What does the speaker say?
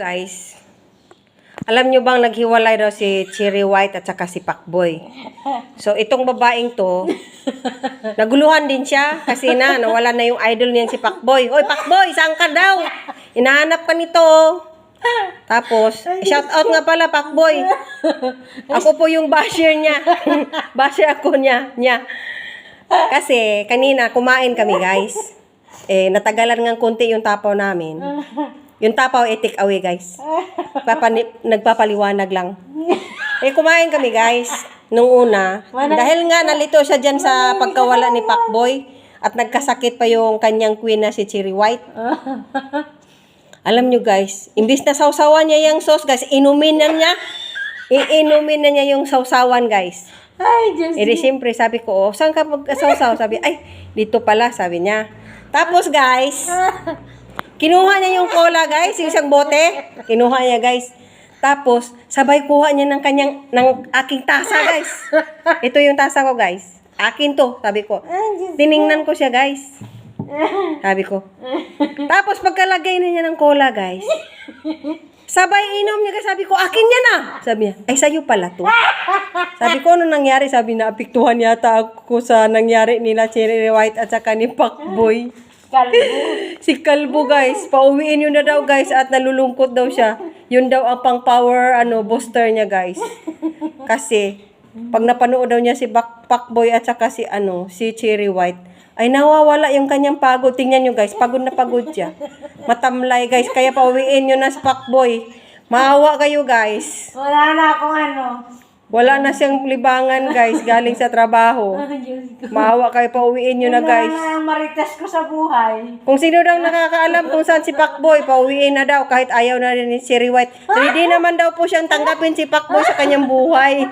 Guys, alam nyo bang naghiwalay daw si Cherry White at saka si Pacboy? So, itong babaeng to, naguluhan din siya kasi na, nawala na yung idol niyan si Pacboy. Hoy, Pacboy, saan ka daw? Inahanap ka nito. Tapos, shout out nga pala, Pacboy. Ako po yung basher niya. basher ako niya. niya. Kasi, kanina, kumain kami, guys. Eh, natagalan ng konti yung tapaw namin. Yung tapaw, eh, take away, guys. Papani- nagpapaliwanag lang. Eh, kumain kami, guys. Nung una. Dahil nga, nalito siya dyan sa pagkawala ni Pacboy. At nagkasakit pa yung kanyang queen na si Cherry White. Alam nyo, guys, imbis na sausawan niya yung sauce, guys, inumin na niya. Iinumin na niya yung sausawan, guys. Ay, Diyos. Eh di siyempre, sabi ko, oh, saan ka magkasawsaw? Sabi, ay, dito pala, sabi niya. Tapos, guys, kinuha niya yung cola, guys, yung isang bote. Kinuha niya, guys. Tapos, sabay kuha niya ng kanyang, ng aking tasa, guys. Ito yung tasa ko, guys. Akin to, sabi ko. Tiningnan ko siya, guys. Sabi ko. Tapos, pagkalagay na niya ng cola, guys. Sabay inom niya. Sabi ko, akin yan ah. Sabi niya, ay, sa'yo pala to. Sabi ko, ano nangyari? Sabi na, apiktuhan yata ako sa nangyari nila Cherry White at saka ni Pacboy. Kalbo. Si Kalbo, guys. Pauwiin yun na daw, guys. At nalulungkot daw siya. Yun daw ang pang power, ano, booster niya, guys. Kasi, pag napanood daw niya si Bac- Pacboy at saka si, ano, si Cherry White, ay nawawala yung kanyang pagod. Tingnan nyo, guys. Pagod na pagod siya. Matamlay, guys. Kaya pauwiin nyo na si Pacboy. Maawa kayo, guys. Wala na akong ano. Wala na siyang libangan, guys, galing sa trabaho. Maawa kayo, pauwiin nyo na, guys. Wala na ang marites ko sa buhay. Kung sino daw nakakaalam kung saan si Pacboy, pauwiin na daw kahit ayaw na rin ni Siri White. Ready naman daw po siyang tanggapin si Pacboy sa kanyang buhay.